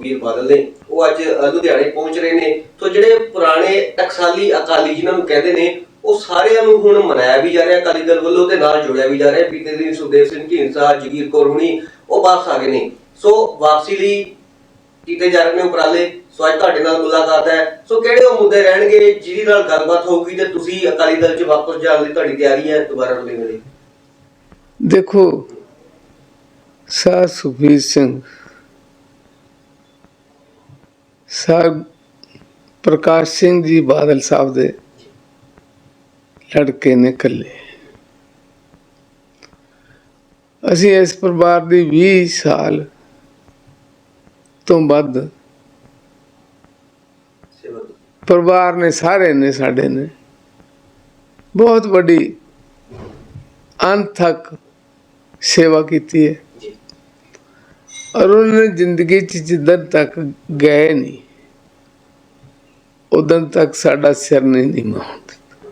ਵੀਰ ਬਾਦਲ ਨੇ, ਉਹ ਅੱਜ ਲੁਧਿਆਣੇ ਪਹੁੰਚ ਰਹੇ ਨੇ। ਤੋਂ ਜਿਹੜੇ ਪੁਰਾਣੇ ਟਕਸਾਲੀ ਅਕਾਲੀ ਜਿਨ੍ਹਾਂ ਨੂੰ ਕਹਿੰਦੇ ਨੇ, ਉਹ ਸਾਰਿਆਂ ਨੂੰ ਹੁਣ ਮਨਾਇਆ ਵੀ ਜਾ ਰਿਹਾ, ਅਕਾਲੀ ਦਲ ਵੱਲੋਂ ਤੇ ਨਾਲ ਜੋੜਿਆ ਵੀ ਜਾ ਰਿਹਾ। ਬੀਤੇ ਦਿਨ ਸੁਖਦੇਵ ਸਿੰਘ ਢੀਂਡਸਾ, ਜਗੀਰ ਕੌਰ ਹੁਣੀ, ਉਹ ਵਾਪਸ ਆ ਗਏ ਨੇ। ਸੋ ਵਾਪਸੀ ਲਈ ਕੀਤੇ ਜਾ ਰਹੇ ਨੇ ਉਪਰਾਲੇ। ਸੋ ਅੱਜ ਤੁਹਾਡੇ ਨਾਲ ਮੁਲਾਕਾਤ ਹੈ। ਸੋ ਕਿਹੜੇ ਉਹ ਮੁੱਦੇ ਰਹਿਣਗੇ ਜਿਹਦੇ ਨਾਲ ਗੱਲਬਾਤ ਹੋਊਗੀ ਤੇ ਤੁਸੀਂ ਅਕਾਲੀ ਦਲ 'ਚ ਵਾਪਸ ਜਾਣ ਲਈ ਤੁਹਾਡੀ ਤਿਆਰੀ ਹੈ ਦੁਬਾਰਾ ਰੁਲੇ ਲਈ? ਦੇਖੋ, ਸਰ ਸੁਖਬੀਰ ਸਿੰਘ ਸਰ ਪ੍ਰਕਾਸ਼ ਸਿੰਘ ਜੀ ਬਾਦਲ ਸਾਹਿਬ ਦੇ ਲੜਕੇ ਨੇ ਕੱਲੇ। ਅਸੀਂ ਇਸ ਪਰਿਵਾਰ ਦੀ 20 ਸਾਲ ਤੋਂ ਵੱਧ ਪਰਿਵਾਰ ਨੇ, ਸਾਰੇ ਨੇ, ਸਾਡੇ ਨੇ ਬਹੁਤ ਵੱਡੀ ਅੰਤ ਤੱਕ ਸੇਵਾ ਕੀਤੀ ਹੈ। ਔਰ ਉਹਨਾਂ ਨੇ ਜ਼ਿੰਦਗੀ 'ਚ ਜਿੱਦਾਂ ਤੱਕ ਗਏ ਨਹੀਂ। ਉਦੋਂ ਤੱਕ ਸਾਡਾ ਸਿਰ ਨਹੀਂ ਨੀਵਾਂ ਹੋਣ ਦਿੱਤਾ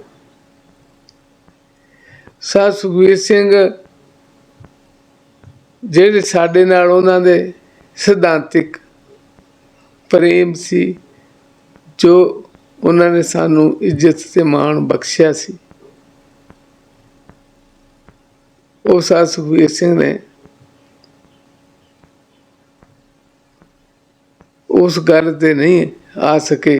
ਸਾ ਸੁਖਵੀਰ ਸਿੰਘ। ਜਿਹੜੇ ਸਾਡੇ ਨਾਲ ਉਹਨਾਂ ਦੇ ਸਿਧਾਂਤਿਕ ਪ੍ਰੇਮ ਸੀ, ਜੋ ਉਹਨਾਂ ਨੇ ਸਾਨੂੰ ਇੱਜ਼ਤ ਤੇ ਮਾਣ ਬਖਸ਼ਿਆ ਸੀ, ਉਹ ਸਾ ਸੁਖਵੀਰ ਸਿੰਘ ਨੇ ਉਸ ਗੱਲ ਤੇ ਨਹੀਂ ਆ ਸਕੇ।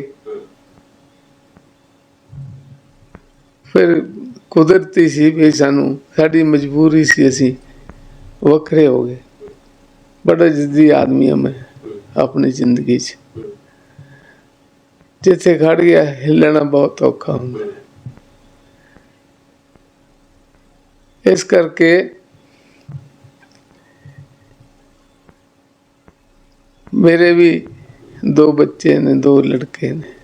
ਫਿਰ ਕੁਦਰਤੀ ਸੀ ਵੀ ਸਾਨੂੰ, ਸਾਡੀ ਮਜਬੂਰੀ ਸੀ ਅਸੀਂ ਵੱਖਰੇ ਹੋ ਗਏ। ਬੜਾ ਜਿੱਦੀ ਆਦਮੀ ਹਾਂ ਮੈਂ ਆਪਣੀ ਜ਼ਿੰਦਗੀ 'ਚ। ਜਿੱਥੇ ਖੜ ਗਿਆ, ਹਿੱਲਣਾ ਬਹੁਤ ਔਖਾ ਹੁੰਦਾ। ਇਸ ਕਰਕੇ ਮੇਰੇ ਵੀ ਦੋ ਬੱਚੇ ਨੇ, ਦੋ ਲੜਕੇ ਨੇ।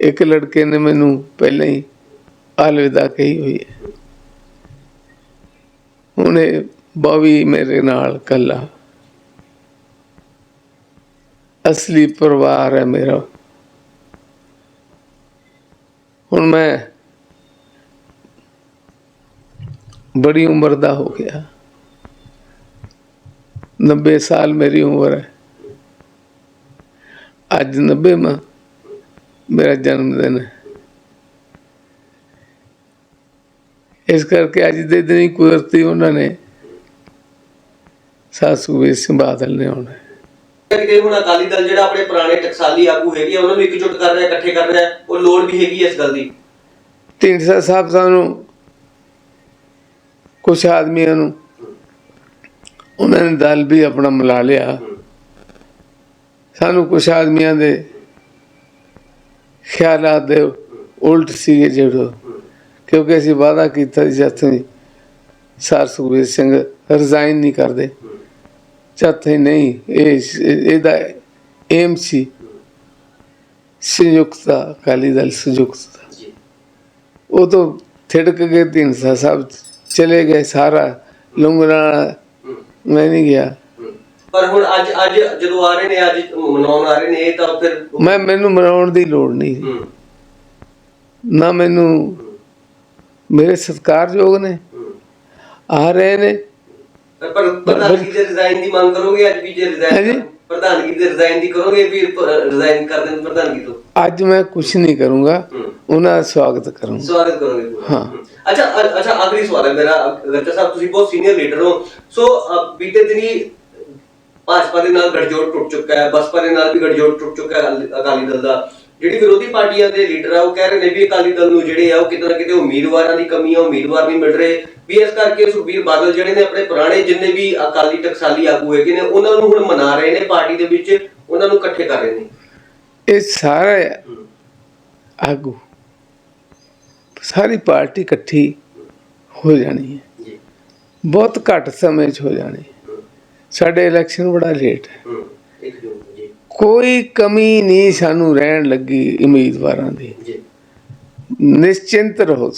ਇੱਕ ਲੜਕੇ ਨੇ ਮੈਨੂੰ ਪਹਿਲਾਂ ਹੀ ਅਲਵਿਦਾ ਕਹੀ ਹੋਈ ਹੈ। ਹੁਣ ਇਹ ਬਾਵੀ ਮੇਰੇ ਨਾਲ ਕੱਲਾ। ਅਸਲੀ ਪਰਿਵਾਰ ਹੈ ਮੇਰਾ। ਹੁਣ ਮੈਂ ਬੜੀ ਉਮਰ ਦਾ ਹੋ ਗਿਆ। 90 ਸਾਲ ਮੇਰੀ ਉਮਰ ਹੈ। ਅੱਜ 90 ਮਾ ਮੇਰਾ ਜਨਮ ਦਿਨ। ਹੈ ਇਸ ਕਰਕੇ ਅੱਜ ਦੇ ਦਿਨ ਹੀ ਕੁਦਰਤੀ ਉਹਨਾਂ ਨੇ ਸਾਸੂ ਵੀ ਸਿੰਘ ਬਾਦਲ ਨੇ ਆਉਣਾ। ਕਿ ਹੁਣ ਅਕਾਲੀ ਦਲ ਜਿਹੜਾ ਆਪਣੇ ਪੁਰਾਣੇ ਟਕਸਾਲੀ ਆਗੂ ਹੈਗੇ ਆ ਉਹਨਾਂ ਨੂੰ ਇਕਜੁੱਟ ਕਰ ਰਿਹਾ ਇਕੱਠੇ ਕਰ ਰਿਹਾ ਉਹ ਲੋੜ ਵੀ ਹੈਗੀ ਇਸ ਗੱਲ ਦੀ? ਢੀਂਡਸਾ ਸਾਹਿਬ ਸਾਨੂੰ ਕੁਛ ਆਦਮੀਆਂ ਨੂੰ ਉਹਨਾਂ ਨੇ ਦਲ ਵੀ ਆਪਣਾ ਮਿਲਾ ਲਿਆ। ਸਾਨੂੰ ਕੁਛ ਆਦਮੀਆਂ ਦੇ ਖਿਆਲਾਂ ਦੇ ਉਲਟ ਸੀਗੇ ਜਿਹੜੇ। ਕਿਉਂਕਿ ਅਸੀਂ ਵਾਅਦਾ ਕੀਤਾ ਸੀ ਜਦ ਤਾਈਂ ਸਰ ਸੁਖਬੀਰ ਸਿੰਘ ਰਿਜ਼ਾਈਨ ਨਹੀਂ ਕਰਦੇ। ਜਦ ਨਹੀਂ, ਇਹ ਇਹਦਾ ਏਮ ਸੀ ਸੰਯੁਕਤ, ਅਕਾਲੀ ਦਲ ਸੰਯੁਕਤ। ਉਹ ਤੋਂ ਥਿੜਕ ਕੇ ਢੀਂਡਸਾ ਸਾਹਿਬ ਚਲੇ ਗਏ, ਸਾਰਾ ਲੰਗੜਾ ਮੈਂ ਨਹੀਂ ਗਿਆ। ਪਰ ਹੁਣ ਅੱਜ ਅੱਜ ਜਦੋਂ ਆ ਰਹੇ ਨੇ ਅੱਜ ਮਨਾਉਣ ਆ ਰਹੇ ਨੇ ਇਹ ਤਾਂ ਫਿਰ ਮੈਂ ਮੈਨੂੰ ਮਨਾਉਣ ਦੀ ਲੋੜ ਨਹੀਂ ਹੂੰ, ਨਾ ਮੈਨੂੰ ਮੇਰੇ ਸਤਿਕਾਰਯੋਗ ਨੇ। ਆ ਰਹੇ ਨੇ ਪਰ ਪਰ ਪ੍ਰਧਾਨਗੀ ਦੇ ਰਿਜ਼ਾਈਨ ਦੀ ਮੰਗ ਕਰੋਗੇ ਅੱਜ ਵੀ ਜੇ। ਰਿਜ਼ਾਈਨ ਪ੍ਰਧਾਨਗੀ ਦੇ ਰਿਜ਼ਾਈਨ ਦੀ ਕਰੋਗੇ ਵੀ ਰਿਜ਼ਾਈਨ ਕਰ ਦੇਣ ਪ੍ਰਧਾਨਗੀ ਤੋਂ ਅੱਜ ਮੈਂ ਕੁਝ ਨਹੀਂ ਕਰੂੰਗਾ। ਉਹਨਾਂ ਦਾ ਸਵਾਗਤ ਕਰੂੰਗਾ ਸਵਾਗਤ ਕਰੋਗੇ। ਹਾਂ। ਅੱਛਾ ਅੱਛਾ ਆਖਰੀ ਸਵਾਲ ਹੈ ਮੇਰਾ ਗੱਟਾ ਸਾਹਿਬ ਤੁਸੀਂ ਬਹੁਤ ਸੀਨੀਅਰ ਲੀਡਰ ਹੋ ਸੋ ਬੀਤੇ ਦਿਨੀ ਭਾਜਪਾ ਦੇ ਨਾਲ ਗਠਜੋੜ ਟੁੱਟ ਚੁੱਕਾ ਹੈ ਬਸਪਾ ਦੇ ਨਾਲ ਵੀ ਗਠਜੋੜ ਟੁੱਟ ਚੁੱਕਾ ਹੈ ਅਕਾਲੀ- ਅਕਾਲੀ ਦਲ ਦਾ। ਜਿਹੜੀ ਵਿਰੋਧੀ ਪਾਰਟੀਆਂ ਦੇ ਲੀਡਰ ਆ ਉਹ ਕਹਿ ਰਹੇ ਨੇ ਵੀ ਅਕਾਲੀ ਦਲ ਨੂੰ ਜਿਹੜੇ ਆ ਉਹ ਕਿਤੇ ਨਾ ਕਿਤੇ ਉਮੀਦਵਾਰਾਂ ਦੀ ਕਮੀ ਆ ਉਮੀਦਵਾਰ ਨਹੀਂ ਮਿਲ ਰਹੇ। ਵੀ ਇਸ ਕਰਕੇ ਸੁਖਬੀਰ ਬਾਦਲ ਜਿਹੜੇ ਨੇ ਆਪਣੇ ਪੁਰਾਣੇ ਜਿੰਨੇ ਵੀ ਅਕਾਲੀ ਟਕਸਾਲੀ ਆਗੂ ਹੈਗੇ ਨੇ ਉਹਨਾਂ ਨੂੰ ਹੁਣ ਮਨਾ ਰਹੇ ਨੇ ਪਾਰਟੀ ਦੇ ਵਿੱਚ ਉਹਨਾਂ ਨੂੰ ਇਕੱਠੇ ਕਰ ਰਹੇ ਨੇ। ਇਹ ਸਾਰੇ ਆਗੂ ਸਾਰੀ ਪਾਰਟੀ ਇਕੱਠੀ ਹੋ ਜਾਣੀ ਹੈ। ਜੀ। ਬਹੁਤ ਘੱਟ ਸਮੇਂ 'ਚ ਹੋ ਜਾਣੀ ਹੈ। ਸਾਡੇ ਇਲੈਕਸ਼ਨ ਬੜਾ ਲੇਟ ਹੈ। ਜੀ। ਕੋਈ ਕਮੀ ਨਹੀਂ ਸਾਨੂੰ ਰਹਿਣ ਲੱਗੀ ਉਮੀਦਵਾਰਾਂ ਦੀ। ਜੀ। ਨਿਸ਼ਚਿੰਤ ਰਹੋ।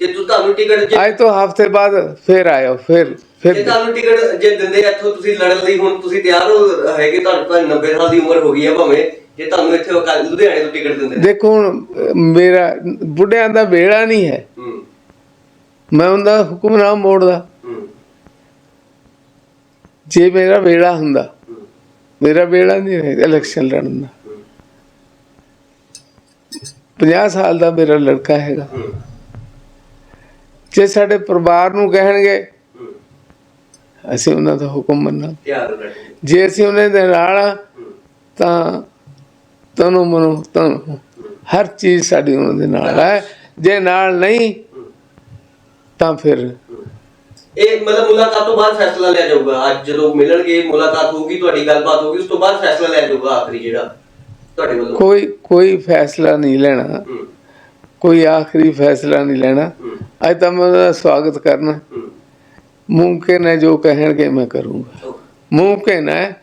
ਜੇ ਤੂੰ ਤੁਹਾਨੂੰ ਟਿਕਟ ਜੇ ਅੱਜ ਤੋਂ ਹਫ਼ਤੇ ਬਾਅਦ ਫਿਰ ਆਇਓ ਫਿਰ ਜੇ ਫਿਰ ਤੁਹਾਨੂੰ ਟਿਕਟ ਜੇ ਦਿੰਦੇ ਆ ਇੱਥੋਂ ਤੁਸੀਂ ਲੜਨ ਲਈ ਹੁਣ ਤੁਸੀਂ ਤਿਆਰ ਹੋ ਹੈਗੇ ਤੁਹਾਡੇ ਕੋਲ 90 ਸਾਲ ਦੀ ਉਮਰ ਹੋ ਗਈ ਹੈ ਭਾਵੇਂ ਜੇ ਤੁਹਾਨੂੰ ਇੱਥੇ ਲੁਧਿਆਣੇ ਤੋਂ ਟਿਕਟ ਦਿੰਦੇ। ਦੇਖੋ ਹੁਣ ਮੇਰਾ ਬੁੱਢਿਆਂ ਦਾ ਵੇੜਾ ਨਹੀਂ ਹੈ। ਹੂੰ। ਮੈਂ ਉਹਦਾ ਹੁਕਮਨਾਮ ਮੋੜਦਾ। ਜੇ ਮੇਰਾ ਵੇੜਾ ਹੁੰਦਾ ਮੇਰਾ ਵੇਲਾ ਨਹੀਂ ਹੈ ਇਲੈਕਸ਼ਨ ਲੜਨ ਦਾ। 50 ਸਾਲ ਦਾ ਮੇਰਾ ਲੜਕਾ ਹੈਗਾ। ਜੇ ਸਾਡੇ ਪਰਿਵਾਰ ਨੂੰ ਕਹਿਣਗੇ ਅਸੀਂ ਉਹਨਾਂ ਦਾ ਹੁਕਮ ਰਹਿਣਾ ਜੇ ਅਸੀਂ ਉਹਨਾਂ ਦੇ ਨਾਲ ਤਾਂ ਤਨੂੰ ਮਨੋ ਤਨ ਹਰ ਚੀਜ਼ ਸਾਡੀ ਉਹਨਾਂ ਦੇ ਨਾਲ ਹੈ। ਜੇ ਨਾਲ ਨਹੀਂ ਤਾਂ ਫਿਰ ਇਹ ਮਤਲਬ ਮੁਲਾਕਾਤ ਤੋਂ ਬਾਅਦ ਫੈਸਲਾ ਲਿਆ ਜਾਊਗਾ। ਅੱਜ ਜਦੋਂ ਮਿਲਣਗੇ ਮੁਲਾਕਾਤ ਹੋਊਗੀ ਤੁਹਾਡੀ ਗੱਲਬਾਤ ਹੋਊਗੀ ਉਸ ਤੋਂ ਬਾਅਦ ਫੈਸਲਾ ਲਿਆ ਜਾਊਗਾ ਆਖਰੀ ਜਿਹੜਾ ਤੁਹਾਡੇ ਵੱਲੋਂ। ਕੋਈ ਕੋਈ ਫੈਸਲਾ ਨਹੀਂ ਲੈਣਾ। ਕੋਈ ਆਖਰੀ ਫੈਸਲਾ ਨਹੀਂ ਲੈਣਾ। ਅੱਜ ਤਾਂ ਮੈਂ ਉਹਦਾ ਸਵਾਗਤ ਕਰਨਾ। ਮੁਮਕਿਨ ਹੈ ਜੋ ਕਹਿਣਗੇ ਮੈਂ ਕਰੂੰਗਾ। ਮੁਮਕਿਨ ਹੈ